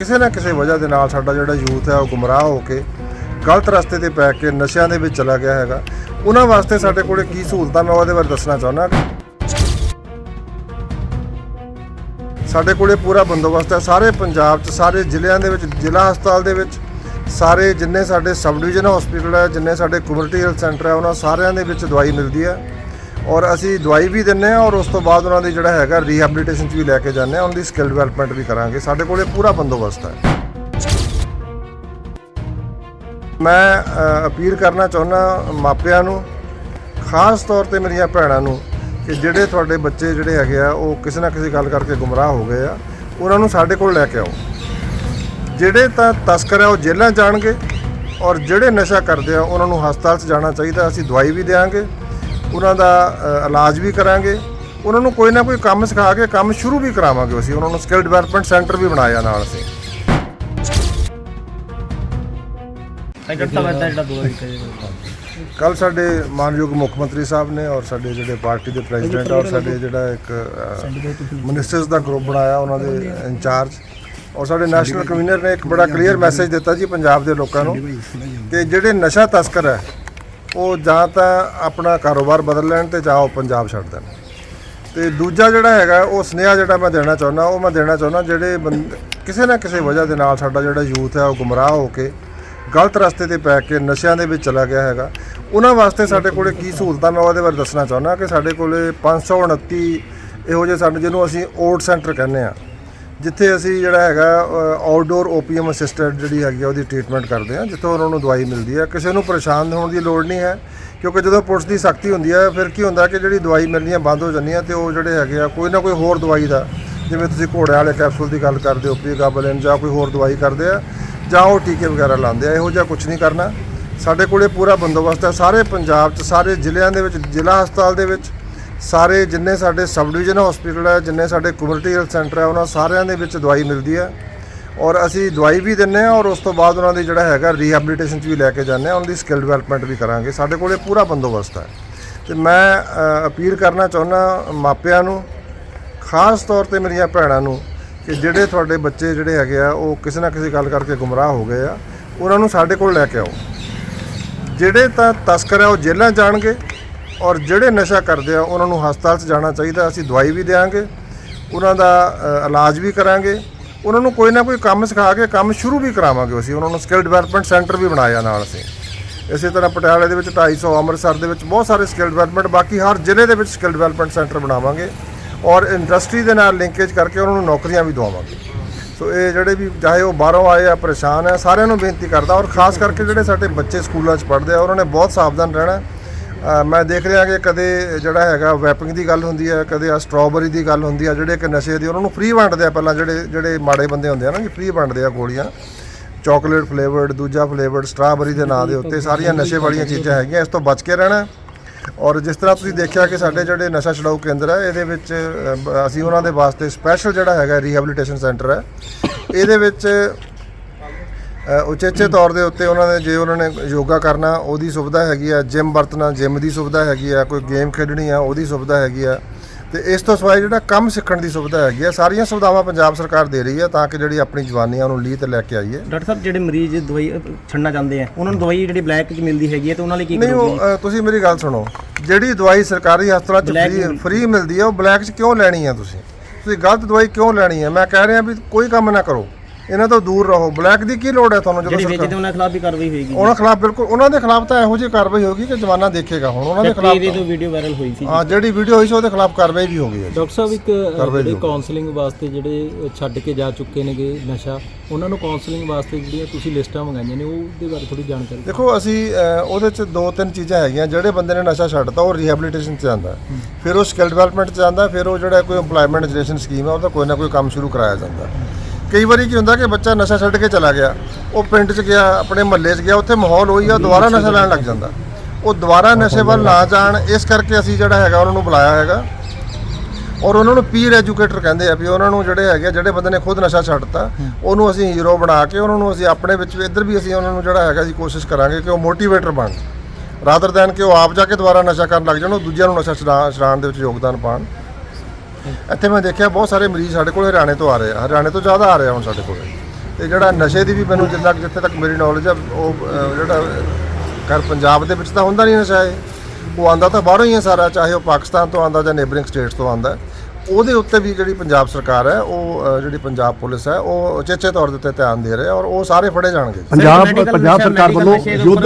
ਕਿਸੇ ਨਾ ਕਿਸੇ ਵਜ੍ਹਾ ਦੇ ਨਾਲ ਸਾਡਾ ਜਿਹੜਾ ਯੂਥ ਹੈ ਉਹ ਗੁੰਮਰਾਹ ਹੋ ਕੇ ਗਲਤ ਰਸਤੇ ਤੇ ਪੈ ਕੇ ਨਸ਼ਿਆਂ ਦੇ ਵਿੱਚ ਚਲਾ ਗਿਆ ਹੈਗਾ। ਉਹਨਾਂ ਵਾਸਤੇ ਸਾਡੇ ਕੋਲੇ ਕੀ ਸਹੂਲਤਾਂ ਮੈਂ ਉਹਦੇ ਬਾਰੇ ਦੱਸਣਾ ਚਾਹੁੰਦਾ। ਸਾਡੇ ਕੋਲੇ ਪੂਰਾ ਬੰਦੋਬਸਤ ਹੈ। ਸਾਰੇ ਪੰਜਾਬ 'ਚ, ਸਾਰੇ ਜ਼ਿਲ੍ਹਿਆਂ ਦੇ ਵਿੱਚ, ਜ਼ਿਲ੍ਹਾ ਹਸਪਤਾਲ ਦੇ ਵਿੱਚ, ਸਾਰੇ ਜਿੰਨੇ ਸਾਡੇ ਸਬ ਡਿਵੀਜ਼ਨ ਹਸਪੀਟਲ ਹੈ, ਜਿੰਨੇ ਸਾਡੇ ਕਮਿਊਨਿਟੀ ਹੈਲਥ ਸੈਂਟਰ ਹੈ, ਉਹਨਾਂ ਸਾਰਿਆਂ ਦੇ ਵਿੱਚ ਦਵਾਈ ਮਿਲਦੀ ਹੈ। ਔਰ ਅਸੀਂ ਦਵਾਈ ਵੀ ਦਿੰਨੇ ਆ ਔਰ ਉਸ ਤੋਂ ਬਾਅਦ ਉਹਨਾਂ ਦੀ ਜਿਹੜਾ ਹੈਗਾ ਰੀਹੈਬਿਲਿਟੇਸ਼ਨ 'ਚ ਵੀ ਲੈ ਕੇ ਜਾਂਦੇ ਆ ਉਹਨਾਂ ਦੀ ਸਕਿੱਲ ਡਿਵੈਲਪਮੈਂਟ ਵੀ ਕਰਾਂਗੇ। ਸਾਡੇ ਕੋਲੇ ਪੂਰਾ ਬੰਦੋਬਸਤ ਹੈ। ਮੈਂ ਅਪੀਲ ਕਰਨਾ ਚਾਹੁੰਦਾ ਮਾਪਿਆਂ ਨੂੰ, ਖਾਸ ਤੌਰ ਤੇ ਮੇਰੀਆਂ ਭੈਣਾਂ ਨੂੰ, ਕਿ ਜਿਹੜੇ ਤੁਹਾਡੇ ਬੱਚੇ ਜਿਹੜੇ ਹੈਗੇ ਆ, ਉਹ ਕਿਸੇ ਨਾ ਕਿਸੇ ਗੱਲ ਕਰਕੇ ਗੁੰਮਰਾਹ ਹੋ ਗਏ ਆ, ਉਹਨਾਂ ਨੂੰ ਸਾਡੇ ਕੋਲ ਲੈ ਕੇ ਆਓ। ਜਿਹੜੇ ਤਾਂ ਤਸਕਰ ਆ, ਉਹ ਜੇਲ੍ਹਾਂ ਜਾਣਗੇ ਔਰ ਜਿਹੜੇ ਨਸ਼ਾ ਕਰਦੇ ਆ, ਉਹਨਾਂ ਨੂੰ ਹਸਪਤਾਲ 'ਚ ਜਾਣਾ ਚਾਹੀਦਾ, ਅਸੀਂ ਦਵਾਈ ਵੀ ਦੇਵਾਂਗੇ ਉਹਨਾਂ ਦਾ ਇਲਾਜ ਵੀ ਕਰਾਂਗੇ। ਉਹਨਾਂ ਨੂੰ ਕੋਈ ਨਾ ਕੋਈ ਕੰਮ ਸਿਖਾ ਕੇ ਕੰਮ ਸ਼ੁਰੂ ਵੀ ਕਰਾਵਾਂਗੇ ਅਸੀਂ। ਉਹਨਾਂ ਨੂੰ ਸਕਿੱਲ ਡਿਵੈਲਪਮੈਂਟ ਸੈਂਟਰ ਵੀ ਬਣਾਇਆ ਨਾਲ ਅਸੀਂ। ਕੱਲ ਸਾਡੇ ਮਾਨਯੋਗ ਮੁੱਖ ਮੰਤਰੀ ਸਾਹਿਬ ਨੇ ਔਰ ਸਾਡੇ ਜਿਹੜੇ ਪਾਰਟੀ ਦੇ ਪ੍ਰੈਜ਼ੀਡੈਂਟ ਔਰ ਸਾਡੇ ਜਿਹੜਾ ਇੱਕ ਮਿਨਿਸਟਰਸ ਦਾ ਗਰੁੱਪ ਬਣਾਇਆ ਉਹਨਾਂ ਦੇ ਇੰਚਾਰਜ। ਔਰ ਸਾਡੇ ਨੈਸ਼ਨਲ ਕਨਵੀਨਰ ਨੇ ਇੱਕ ਬੜਾ ਕਲੀਅਰ ਮੈਸੇਜ ਦਿੱਤਾ ਜੀ ਪੰਜਾਬ ਦੇ ਲੋਕਾਂ ਨੂੰ ਕਿ ਜਿਹੜੇ ਨਸ਼ਾ ਤਸਕਰ ਹੈ ਉਹ ਜਾਂ ਤਾਂ ਆਪਣਾ ਕਾਰੋਬਾਰ ਬਦਲ ਲੈਣ ਤੇ ਜਾਂ ਉਹ ਪੰਜਾਬ ਛੱਡ ਦੇਣ। ਤੇ ਦੂਜਾ ਜਿਹੜਾ ਹੈਗਾ, ਉਹ ਸੁਨੇਹਾ ਜਿਹੜਾ ਮੈਂ ਦੇਣਾ ਚਾਹੁੰਦਾ, ਉਹ ਮੈਂ ਦੇਣਾ ਚਾਹੁੰਦਾ ਜਿਹੜੇ ਬੰਦ- ਕਿਸੇ ਨਾ ਕਿਸੇ ਵਜ੍ਹਾ ਦੇ ਨਾਲ ਸਾਡਾ ਜਿਹੜਾ ਯੂਥ ਹੈ, ਉਹ ਗੁੰਮਰਾਹ ਹੋ ਕੇ ਗਲਤ ਰਸਤੇ ਤੇ ਪੈ ਕੇ ਨਸ਼ਿਆਂ ਦੇ ਵਿੱਚ ਚਲਾ ਗਿਆ ਹੈਗਾ। ਉਹਨਾਂ ਵਾਸਤੇ ਸਾਡੇ ਕੋਲੇ ਕੀ ਸਹੂਲਤਾਂ ਮੈਂ ਉਹਦੇ ਬਾਰੇ ਦੱਸਣਾ ਚਾਹੁੰਦਾ ਕਿ ਸਾਡੇ ਕੋਲੇ 529 ਇਹੋ ਜਿਹੇ ਸਾਡੇ ਜਿਹਨੂੰ ਅਸੀਂ ਓਟ ਸੈਂਟਰ ਕਹਿੰਦੇ ਆ ਜਿੱਥੇ ਅਸੀਂ ਜਿਹੜਾ ਹੈਗਾ ਆਊਟਡੋਰ ਓਪੀਐਮ ਅਸਿਸਟੈਂਟ ਜਿਹੜੀ ਹੈਗੀ ਆ, ਉਹਦੀ ਟ੍ਰੀਟਮੈਂਟ ਕਰਦੇ ਆ ਜਿੱਥੋਂ ਉਹਨਾਂ ਨੂੰ ਦਵਾਈ ਮਿਲਦੀ ਹੈ ਕਿਸੇ ਨੂੰ ਪਰੇਸ਼ਾਨ ਹੋਣ ਦੀ ਲੋੜ ਨਹੀਂ ਹੈ, ਕਿਉਂਕਿ ਜਦੋਂ ਪੁਲਿਸ ਦੀ ਸਖਤੀ ਹੁੰਦੀ ਹੈ ਫਿਰ ਕੀ ਹੁੰਦਾ ਕਿ ਜਿਹੜੀ ਦਵਾਈ ਮਿਲਣੀਆਂ ਬੰਦ ਹੋ ਜਾਂਦੀਆਂ ਤੇ ਉਹ ਜਿਹੜੇ ਹੈਗੇ ਆ, ਕੋਈ ਨਾ ਕੋਈ ਹੋਰ ਦਵਾਈ ਦਾ, ਜਿਵੇਂ ਤੁਸੀਂ ਘੋੜੇ ਵਾਲੇ ਕੈਪਸੂਲ ਦੀ ਗੱਲ ਕਰਦੇ ਹੋ ਪ੍ਰੀਗਾਬਲਿਨ ਜਾਂ ਕੋਈ ਹੋਰ ਦਵਾਈ ਕਰਦੇ ਆ, ਜਾਂ ਉਹ ਟੀਕੇ ਵਗੈਰਾ ਲਾਉਂਦੇ ਆ, ਇਹੋ ਜਿਹਾ ਕੁਝ ਨਹੀਂ ਕਰਨਾ। ਸਾਡੇ ਕੋਲੇ ਪੂਰਾ ਬੰਦੋਬਸਤ ਹੈ, ਸਾਰੇ ਪੰਜਾਬ 'ਚ, ਸਾਰੇ ਜ਼ਿਲ੍ਹਿਆਂ ਦੇ ਵਿੱਚ, ਜ਼ਿਲ੍ਹਾ ਹਸਪਤਾਲ ਦੇ ਵਿੱਚ ਸਾਰੇ ਜਿੰਨੇ ਸਾਡੇ ਸਬ ਡਿਵੀਜ਼ਨ ਹਸਪੀਟਲ ਹੈ, ਜਿੰਨੇ ਸਾਡੇ ਕਮਿਊਨਿਟੀ ਹੈਲਥ ਸੈਂਟਰ ਹੈ, ਉਹਨਾਂ ਸਾਰਿਆਂ ਦੇ ਵਿੱਚ ਦਵਾਈ ਮਿਲਦੀ ਹੈ। ਔਰ ਅਸੀਂ ਦਵਾਈ ਵੀ ਦਿੰਨੇ ਆ ਔਰ ਉਸ ਤੋਂ ਬਾਅਦ ਉਹਨਾਂ ਦੀ ਜਿਹੜਾ ਹੈਗਾ ਰੀਹੈਬਿਲਿਟੇਸ਼ਨ 'ਚ ਵੀ ਲੈ ਕੇ ਜਾਂਦੇ ਆ ਉਹਨਾਂ ਦੀ ਸਕਿੱਲ ਡਿਵੈਲਪਮੈਂਟ ਵੀ ਕਰਾਂਗੇ। ਸਾਡੇ ਕੋਲੇ ਪੂਰਾ ਬੰਦੋਬਸਤ ਹੈ। ਤੇ ਮੈਂ ਅਪੀਲ ਕਰਨਾ ਚਾਹੁੰਦਾ ਮਾਪਿਆਂ ਨੂੰ, ਖਾਸ ਤੌਰ ਤੇ ਮੇਰੀਆਂ ਭੈਣਾਂ ਨੂੰ, ਕਿ ਜਿਹੜੇ ਤੁਹਾਡੇ ਬੱਚੇ ਜਿਹੜੇ ਹੈਗੇ ਆ, ਉਹ ਕਿਸੇ ਨਾ ਕਿਸੇ ਗੱਲ ਕਰਕੇ ਗੁੰਮਰਾਹ ਹੋ ਗਏ ਆ, ਉਹਨਾਂ ਨੂੰ ਸਾਡੇ ਕੋਲ ਲੈ ਕੇ ਆਓ। ਜਿਹੜੇ ਤਾਂ ਤਸਕਰ ਆ ਉਹ ਜੇਲ੍ਹਾਂ ਜਾਣਗੇ ਔਰ ਜਿਹੜੇ ਨਸ਼ਾ ਕਰਦੇ ਆ, ਉਹਨਾਂ ਨੂੰ ਹਸਪਤਾਲ 'ਚ ਜਾਣਾ ਚਾਹੀਦਾ, ਅਸੀਂ ਦਵਾਈ ਵੀ ਦੇਵਾਂਗੇ ਉਹਨਾਂ ਦਾ ਇਲਾਜ ਵੀ ਕਰਾਂਗੇ, ਉਹਨਾਂ ਨੂੰ ਕੋਈ ਨਾ ਕੋਈ ਕੰਮ ਸਿਖਾ ਕੇ ਕੰਮ ਸ਼ੁਰੂ ਵੀ ਕਰਾਵਾਂਗੇ ਅਸੀਂ, ਉਹਨਾਂ ਨੂੰ ਸਕਿੱਲ ਡਿਵੈਲਪਮੈਂਟ ਸੈਂਟਰ ਵੀ ਬਣਾਇਆ ਨਾਲ ਅਸੀਂ। ਇਸੇ ਤਰ੍ਹਾਂ ਪਟਿਆਲੇ ਦੇ ਵਿੱਚ 250 ਅੰਮ੍ਰਿਤਸਰ ਦੇ ਵਿੱਚ ਬਹੁਤ ਸਾਰੇ ਸਕਿੱਲ ਡਿਵੈਲਪਮੈਂਟ ਬਾਕੀ ਹਰ ਜ਼ਿਲ੍ਹੇ ਦੇ ਵਿੱਚ ਸਕਿੱਲ ਡਿਵੈਲਪਮੈਂਟ ਸੈਂਟਰ ਬਣਾਵਾਂਗੇ ਔਰ ਇੰਡਸਟਰੀ ਦੇ ਨਾਲ ਲਿੰਕੇਜ ਕਰਕੇ ਉਹਨਾਂ ਨੂੰ ਨੌਕਰੀਆਂ ਵੀ ਦਵਾਵਾਂਗੇ। ਸੋ ਇਹ ਜਿਹੜੇ ਵੀ, ਚਾਹੇ ਉਹ ਬਾਹਰੋਂ ਆਏ ਆ, ਪਰੇਸ਼ਾਨ ਆ, ਸਾਰਿਆਂ ਨੂੰ ਬੇਨਤੀ ਕਰਦਾ ਔਰ ਖਾਸ ਕਰਕੇ ਜਿਹੜੇ ਸਾਡੇ ਬੱਚੇ ਸਕੂਲਾਂ 'ਚ ਪੜ੍ਹਦੇ ਆ, ਉਹਨਾਂ ਨੇ ਬਹੁਤ ਸਾਵਧਾਨ ਰਹਿਣਾ ਮੈਂ ਦੇਖ ਰਿਹਾ ਕਿ ਕਦੇ ਜਿਹੜਾ ਹੈਗਾ ਵੈਪਿੰਗ ਦੀ ਗੱਲ ਹੁੰਦੀ ਹੈ ਕਦੇ ਆ ਸਟ੍ਰਾਬੇਰੀ ਦੀ ਗੱਲ ਹੁੰਦੀ ਆ ਜਿਹੜੇ ਕਿ ਨਸ਼ੇ ਦੀ ਉਹਨਾਂ ਨੂੰ ਫ੍ਰੀ ਵੰਡਦੇ ਆ ਪਹਿਲਾਂ ਜਿਹੜੇ ਜਿਹੜੇ ਮਾੜੇ ਬੰਦੇ ਹੁੰਦੇ ਆ ਨਾ ਕਿ ਫ੍ਰੀ ਵੰਡਦੇ ਆ ਗੋਲੀਆਂ। ਚਾਕਲੇਟ ਫਲੇਵਰਡ ਦੂਜਾ ਫਲੇਵਰਡ ਸਟ੍ਰਾਬੇਰੀ ਦੇ ਨਾਂ ਦੇ ਉੱਤੇ ਸਾਰੀਆਂ ਨਸ਼ੇ ਵਾਲੀਆਂ ਚੀਜ਼ਾਂ ਹੈਗੀਆਂ ਇਸ ਤੋਂ ਬਚ ਕੇ ਰਹਿਣਾ। ਔਰ ਜਿਸ ਤਰ੍ਹਾਂ ਤੁਸੀਂ ਦੇਖਿਆ ਕਿ ਸਾਡੇ ਜਿਹੜੇ ਨਸ਼ਾ ਛਡਾਊ ਕੇਂਦਰ ਹੈ ਇਹਦੇ ਵਿੱਚ ਅਸੀਂ ਉਹਨਾਂ ਦੇ ਵਾਸਤੇ ਸਪੈਸ਼ਲ ਜਿਹੜਾ ਹੈਗਾ ਰੀਹੈਬਿਲਿਟੇਸ਼ਨ ਸੈਂਟਰ ਹੈ। ਇਹਦੇ ਵਿੱਚ ਉਚੇਚੇ ਤੌਰ ਦੇ ਉੱਤੇ ਉਹਨਾਂ ਨੇ ਜੇ ਉਹਨਾਂ ਨੇ ਯੋਗਾ ਕਰਨਾ ਉਹਦੀ ਸੁਵਿਧਾ ਹੈਗੀ ਆ ਜਿਮ ਵਰਤਣਾ ਜਿਮ ਦੀ ਸੁਵਿਧਾ ਹੈਗੀ ਆ ਕੋਈ ਗੇਮ ਖੇਡਣੀ ਆ ਉਹਦੀ ਸੁਵਿਧਾ ਹੈਗੀ ਆ। ਤੇ ਇਸ ਤੋਂ ਸਿਵਾਏ ਜਿਹੜਾ ਕੰਮ ਸਿੱਖਣ ਦੀ ਸੁਵਿਧਾ ਹੈਗੀ ਆ ਸਾਰੀਆਂ ਸੁਵਿਧਾਵਾਂ ਪੰਜਾਬ ਸਰਕਾਰ ਦੇ ਰਹੀ ਆ ਤਾਂ ਕਿ ਜਿਹੜੀ ਆਪਣੀ ਜਵਾਨੀ ਆ ਉਹਨੂੰ ਲੀਹ ਤੇ ਲੈ ਕੇ ਆਈਏ। ਡਾਕਟਰ ਸਾਹਿਬ ਜਿਹੜੇ ਮਰੀਜ਼ ਦਵਾਈ ਛੱਡਣਾ ਚਾਹੁੰਦੇ ਆ ਉਹਨਾਂ ਨੂੰ ਦਵਾਈ ਜਿਹੜੀ ਬਲੈਕ 'ਚ ਮਿਲਦੀ ਹੈਗੀ ਹੈ ਤੇ ਉਹਨਾਂ ਲਈ ਕੀ ਨਹੀਂ ਕਰੋਗੇ? ਤੁਸੀਂ ਮੇਰੀ ਗੱਲ ਸੁਣੋ। ਜਿਹੜੀ ਦਵਾਈ ਸਰਕਾਰੀ ਹਸਪਤਾਲਾਂ 'ਚ ਫ੍ਰੀ। ਫ੍ਰੀ ਮਿਲਦੀ ਆ ਉਹ ਬਲੈਕ 'ਚ ਕਿਉਂ ਲੈਣੀ ਆ ਤੁਸੀਂ? ਤੁਸੀਂ ਗਲਤ ਦਵਾਈ ਕਿਉਂ ਲੈਣੀ ਆ? ਮੈਂ ਕਹਿ ਰਿਹਾ ਵੀ ਕੋਈ ਕੰਮ ਨਾ ਕਰੋ। ਇਹਨਾਂ ਤੋਂ ਦੂਰ ਰਹੋ। ਬਲੈਕ ਦੀ ਕੀ ਲੋੜ ਹੈ ਤੁਹਾਨੂੰ ਜਦੋਂ ਜਿਹੜੀ ਸਰਕਾਰ ਵੇਚਦੇ ਉਹਨਾਂ ਖਿਲਾਫ ਵੀ ਕਾਰਵਾਈ ਹੋਏਗੀ ਉਹਨਾਂ ਖਿਲਾਫ ਬਿਲਕੁਲ ਉਹਨਾਂ ਦੇ ਖਿਲਾਫ ਤਾਂ ਇਹੋ ਜਿਹੀ ਕਾਰਵਾਈ ਹੋਗੀ ਕਿ ਜਮਾਨਾ ਦੇਖੇਗਾ ਹੁਣ। ਉਹਨਾਂ ਦੇ ਖਿਲਾਫ ਜੋ ਵੀਡੀਓ ਵਾਇਰਲ ਹੋਈ ਸੀ ਹਾਂ ਜਿਹੜੀ ਵੀਡੀਓ ਹੋਈ ਸੀ ਉਹਦੇ ਖਿਲਾਫ ਕਾਰਵਾਈ ਵੀ ਹੋ ਗਈ ਹੈ ਡਾਕਟਰ ਸਾਹਿਬ ਇੱਕ ਅ, ਕਾਰਵਾਈ ਜਿਹੜੇ। ਕਾਉਂਸਲਿੰਗ ਵਾਸਤੇ ਜਿਹੜੇ ਅ, ਛੱਡ ਕੇ ਜਾ ਚੁੱਕੇ ਨੇਗੇ ਨਸ਼ਾ ਉਹਨਾਂ ਨੂੰ ਕਾਉਂਸਲਿੰਗ ਵਾਸਤੇ ਜਿਹੜੀਆਂ ਤੁਸੀਂ ਲਿਸਟਾਂ ਮੰਗਾਈਆਂ ਨੇ ਉਹਦੇ ਬਾਰੇ ਥੋੜੀ ਜਾਣਕਾਰੀ ਦਿਓ। ਦੇਖੋ ਅਸੀਂ ਅਹ, ਉਹਦੇ ਚ ਦੋ ਤਿੰਨ ਚੀਜ਼ਾਂ ਹੈਗੀਆਂ। ਜਿਹੜੇ ਬੰਦੇ ਨੇ ਨਸ਼ਾ ਛੱਡਤਾ ਉਹ ਰੀਹੈਬਿਲਿਟੇਸ਼ਨ ਚ ਜਾਂਦਾ। ਹੈ। ਫਿਰ ਉਹ ਸਕਿੱਲ ਡਿਵੈਲਪਮੈਂਟ ਚ ਜਾਂਦਾ ਫਿਰ ਉਹ ਜਿਹੜਾ ਕੋਈ ਏਮਪਲੋਇਮੈਂਟ ਜਨਰੇਸ਼ਨ ਸਕੀਮ ਹੈ ਉਹਦਾ ਕੋਈ ਨਾ ਕੋਈ ਕੰਮ ਸ਼ੁਰੂ ਕਰਾਇਆ ਜਾਂਦਾ। ਕਈ ਵਾਰੀ ਕੀ ਹੁੰਦਾ ਕਿ ਬੱਚਾ ਨਸ਼ਾ ਛੱਡ ਕੇ ਚਲਾ ਗਿਆ ਉਹ ਪਿੰਡ ਚ ਗਿਆ ਆਪਣੇ ਮਹੱਲੇ ਚ ਗਿਆ ਉੱਥੇ ਮਾਹੌਲ ਹੋਈ ਆ ਦੁਬਾਰਾ ਨਸ਼ਾ ਲੈਣ ਲੱਗ ਜਾਂਦਾ। ਉਹ ਦੁਬਾਰਾ ਨਸ਼ੇ ਵੱਲ ਨਾ ਜਾਣ ਇਸ ਕਰਕੇ ਅਸੀਂ ਜਿਹੜਾ ਹੈਗਾ ਉਹਨਾਂ ਨੂੰ ਬੁਲਾਇਆ ਹੈਗਾ। ਔਰ ਉਹਨਾਂ ਨੂੰ ਪੀਰ ਐਜੂਕੇਟਰ ਕਹਿੰਦੇ ਆ ਵੀ ਉਹਨਾਂ ਨੂੰ ਜਿਹੜੇ ਹੈਗੇ ਜਿਹੜੇ ਬੰਦੇ ਨੇ ਖੁਦ ਨਸ਼ਾ ਛੱਡਤਾ ਉਹਨੂੰ ਅਸੀਂ ਹੀਰੋ ਬਣਾ ਕੇ ਉਹਨਾਂ ਨੂੰ ਅਸੀਂ ਆਪਣੇ ਵਿੱਚ ਵੀ ਇੱਧਰ ਵੀ ਅਸੀਂ ਉਹਨਾਂ ਨੂੰ ਜਿਹੜਾ ਹੈਗਾ ਜੀ ਕੋਸ਼ਿਸ਼ ਕਰਾਂਗੇ ਕਿ ਉਹ ਮੋਟੀਵੇਟਰ ਬਣ ਰਾਦਰ ਦੈਨ ਕਿ ਉਹ ਆਪ ਜਾ ਕੇ ਦੁਬਾਰਾ ਨਸ਼ਾ ਕਰਨ ਲੱਗ ਜਾਣ ਉਹ ਦੂਜਿਆਂ ਨੂੰ ਨਸ਼ਾ ਛਡਾ- ਛਡਾਉਣ ਦੇ ਵਿੱਚ ਯੋਗਦਾਨ ਪਾਣ ਇੱਥੇ ਮੈਂ ਦੇਖਿਆ ਬਹੁਤ ਸਾਰੇ ਮਰੀਜ਼ ਸਾਡੇ ਕੋਲ ਹਰਿਆਣੇ ਤੋਂ ਆ ਰਹੇ ਆ। ਹਰਿਆਣੇ ਤੋਂ ਜ਼ਿਆਦਾ ਆ ਰਹੇ ਆ ਹੁਣ ਸਾਡੇ ਕੋਲ। ਤੇ ਜਿਹੜਾ ਨਸ਼ੇ ਦੀ ਵੀ ਮੈਨੂੰ ਜਿੰਨਾ ਕੁ ਜਿੱਥੇ ਤੱਕ ਮੇਰੀ ਨੌਲੇਜ ਆ ਉਹ ਜਿਹੜਾ ਕਰ ਪੰਜਾਬ ਦੇ ਵਿੱਚ ਤਾਂ ਹੁੰਦਾ ਨਹੀਂ ਨਸ਼ਾ ਇਹ। ਉਹ ਆਂਦਾ ਤਾਂ ਬਾਹਰੋਂ ਹੀ ਹੈ ਸਾਰਾ ਚਾਹੇ ਉਹ ਪਾਕਿਸਤਾਨ ਤੋਂ ਆਂਦਾ ਜਾਂ ਨੇਬਰਿੰਗ ਸਟੇਟਸ ਤੋਂ ਆਂਦਾ ਉਹਦੇ ਉੱਤੇ ਵੀ ਜਿਹੜੀ ਪੰਜਾਬ ਸਰਕਾਰ ਹੈ ਉਹ ਜਿਹੜੀ ਪੰਜਾਬ ਪੁਲਿਸ ਹੈ ਉਹ ਚੇਚੇ ਤੌਰ ਦੇ ਉੱਤੇ ਧਿਆਨ ਦੇ ਰਹੇ ਔਰ ਉਹ ਸਾਰੇ ਫੜੇ ਜਾਣਗੇ। ਪੰਜਾਬ ਪੰਜਾਬ ਸਰਕਾਰ ਵੱਲੋਂ ਯੁੱਧ